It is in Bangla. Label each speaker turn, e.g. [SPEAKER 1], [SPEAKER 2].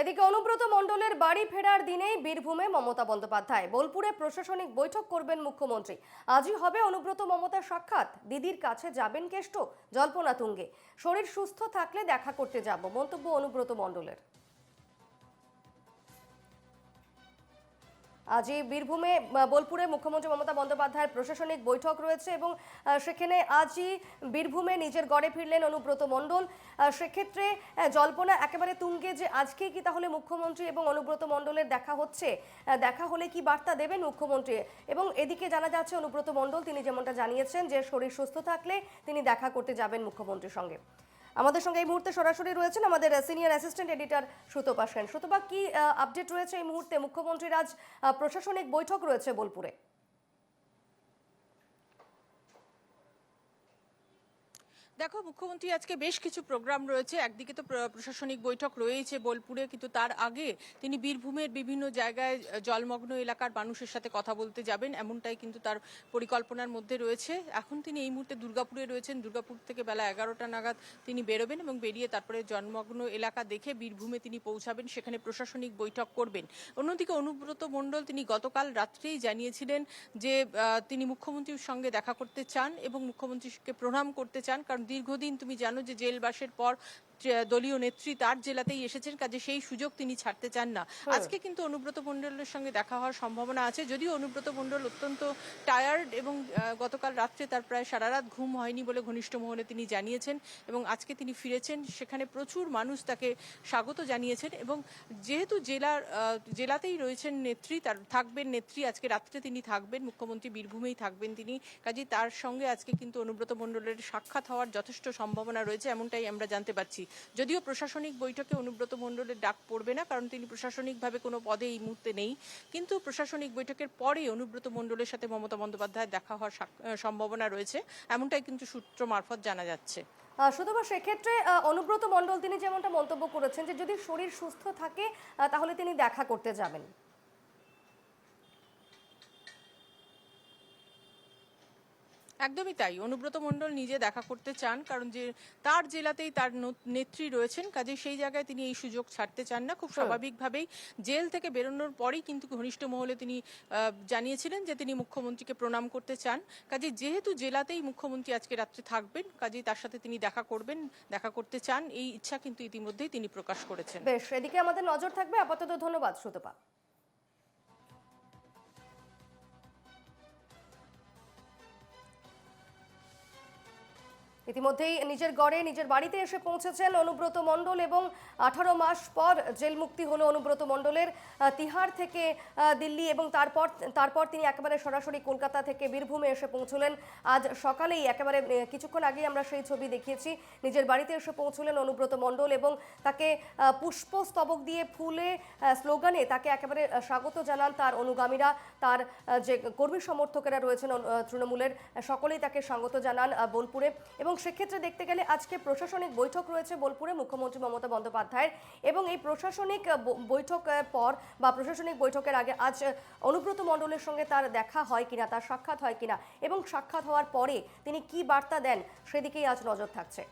[SPEAKER 1] এদিকে অনুব্রত মণ্ডলের বাড়ি ফেরার দিনেই বীরভূমে মমতা বন্দ্যোপাধ্যায়। বোলপুরে প্রশাসনিক বৈঠক করবেন মুখ্যমন্ত্রী। আজই হবে অনুব্রত মমতার সাক্ষাৎ। দিদির কাছে যাবেন কেষ্ট জল্পনা তুঙ্গে। শরীর সুস্থ থাকলে দেখা করতে যাব। মন্তব্য অনুব্রত মণ্ডলের। আজই বীরভূমে বোলপুরে মুখ্যমন্ত্রী মমতা বন্দ্যোপাধ্যায়ের প্রশাসনিক বৈঠক রয়েছে এবং সেখানে আজই বীরভূমে নিজের গড়ে ফিরলেন অনুব্রত মণ্ডল। সেক্ষেত্রে জল্পনা একেবারে তুঙ্গে যে আজকেই কি তাহলে মুখ্যমন্ত্রী এবং অনুব্রত মণ্ডলের দেখা হচ্ছে। দেখা হলে কি বার্তা দেবেন মুখ্যমন্ত্রী? এবং এদিকে জানা যাচ্ছে, অনুব্রত মণ্ডল তিনি যেমনটা জানিয়েছেন যে শরীর সুস্থ থাকলে তিনি দেখা করতে যাবেন মুখ্যমন্ত্রীর সঙ্গে। আমাদের সঙ্গে এই মুহূর্তে সরাসরি রয়েছেন আমাদের senior assistant editor Sutapa Sen. Sutapa, কি আপডেট রয়েছে এই মুহূর্তে? মুখ্যমন্ত্রীর আজ প্রশাসনিক বৈঠক রয়েছে বোলপুরে।
[SPEAKER 2] দেখো, মুখ্যমন্ত্রী, আজকে বেশ কিছু প্রোগ্রাম রয়েছে। একদিকে তো প্রশাসনিক বৈঠক রয়েছে বোলপুরে, কিন্তু তার আগে তিনি বীরভূমের বিভিন্ন জায়গায় জলমগ্ন এলাকার মানুষের সাথে কথা বলতে যাবেন। এমনটাই কিন্তু তার পরিকল্পনার মধ্যে রয়েছে। এখন তিনি এই মুহূর্তে দুর্গাপুরে রয়েছেন। দুর্গাপুর থেকে বেলা এগারোটা নাগাদ তিনি বেরোবেন এবং বেরিয়ে তারপরে জন্মগ্ন এলাকা দেখে বীরভূমে তিনি পৌঁছাবেন। সেখানে প্রশাসনিক বৈঠক করবেন। অন্যদিকে অনুব্রত মণ্ডল তিনি গতকাল রাত্রেই জানিয়েছিলেন যে তিনি মুখ্যমন্ত্রীর সঙ্গে দেখা করতে চান এবং মুখ্যমন্ত্রীকে প্রণাম করতে চান। কারণ দীর্ঘদিন তুমি জানো যে জেলবাসের পর দলীয় নেত্রী তার জেলাতেই এসেছেন কাজে সেই সুযোগ তিনি ছাড়তে চান না। আজকে কিন্তু অনুব্রত মণ্ডলের সঙ্গে দেখা হওয়ার সম্ভাবনা আছে। যদিও অনুব্রত মণ্ডল অত্যন্ত টায়ার্ড এবং গতকাল রাত্রে তার প্রায় সারা রাত ঘুম হয়নি বলে ঘনিষ্ঠ মহলে তিনি জানিয়েছেন এবং আজকে তিনি ফিরেছেন। সেখানে প্রচুর মানুষ তাকে স্বাগত জানিয়েছেন এবং যেহেতু জেলার জেলাতেই রয়েছেন নেত্রী তার থাকবেন নেত্রী আজকে রাত্রে তিনি থাকবেন মুখ্যমন্ত্রী বীরভূমেই থাকবেন তিনি। কাজে তার সঙ্গে আজকে কিন্তু অনুব্রত মণ্ডলের সাক্ষাৎ হওয়ার যথেষ্ট সম্ভাবনা রয়েছে এমনটাই আমরা জানতে পারছি। যদিও প্রশাসনিক বৈঠকে অনুব্রত মণ্ডলের ডাক পড়বে না, কারণ তিনি প্রশাসনিকভাবে কোনো পদে এই মুহূর্তে নেই। কিন্তু প্রশাসনিক বৈঠকের পরে অনুব্রত মণ্ডলের সাথে মমতা বন্দ্যোপাধ্যায়ের দেখা হওয়ার সম্ভাবনা রয়েছে। এমনটাই কিন্তু সূত্র মারফত জানা যাচ্ছে।
[SPEAKER 1] সুতপা, সেক্ষেত্রে অনুব্রত মণ্ডল তিনি যেমনটা মন্তব্য করেছেন যে যদি শরীর সুস্থ থাকে তাহলে তিনি দেখা করতে যাবেন।
[SPEAKER 2] একদমই তাই। অনুব্রত মণ্ডল নিজে দেখা করতে চান কারণ যে তার জেলাতেই তার নেত্রী রয়েছেন কাজে সেই জায়গায় তিনি এই সুযোগ ছাড়তে চান না। খুব স্বাভাবিকভাবেই জেল থেকে বেরোনোর পরেই কিন্তু ঘনিষ্ঠ মহলে তিনি আহ, জানিয়েছিলেন যে তিনি মুখ্যমন্ত্রীকে প্রণাম করতে চান। কাজে যেহেতু জেলাতেই মুখ্যমন্ত্রী আজকে রাত্রে থাকবেন কাজেই তার সাথে তিনি দেখা করবেন দেখা করতে চান। এই ইচ্ছা কিন্তু ইতিমধ্যেই তিনি প্রকাশ করেছেন।
[SPEAKER 1] বেশ এদিকে আমাদের নজর থাকবে। আপাতত ধন্যবাদ সুতপা ইতিমধ্যেই নিজের গড়ে নিজের বাড়িতে এসে পৌঁছেছেন অনুব্রত মণ্ডল এবং আঠারো মাস পর জেল মুক্তি হলো অনুব্রত মণ্ডলের তিহার থেকে দিল্লি এবং তারপর তারপর তিনি একেবারে সরাসরি কলকাতা থেকে বীরভূমে এসে পৌঁছলেন। আজ সকালেই একেবারে কিছুক্ষণ আগেই আমরা সেই ছবি দেখিয়েছি। নিজের বাড়িতে এসে পৌঁছলেন অনুব্রত মণ্ডল এবং তাকে পুষ্পস্তবক দিয়ে ফুলে স্লোগানে তাকে একেবারে স্বাগত জানান তার অনুগামীরা। তার যে কর্মী সমর্থকেরা রয়েছেন তৃণমূলের, সকলেই তাকে স্বাগত জানান বোলপুরে এবং সেক্ষেত্রে দেখতে গেলে আজকে প্রশাসনিক বৈঠক রয়েছে বোলপুরে মুখ্যমন্ত্রী মমতা বন্দ্যোপাধ্যায়ের এবং এই প্রশাসনিক বৈঠক পর বা প্রশাসনিক বৈঠকের আগে আজ অনুব্রত মণ্ডলের সঙ্গে তার দেখা হয় কিনা, তার সাক্ষাৎ হয় কিনা এবং সাক্ষাৎ হওয়ার পরে তিনি কি বার্তা দেন সেদিকেই আজ নজর থাকছে।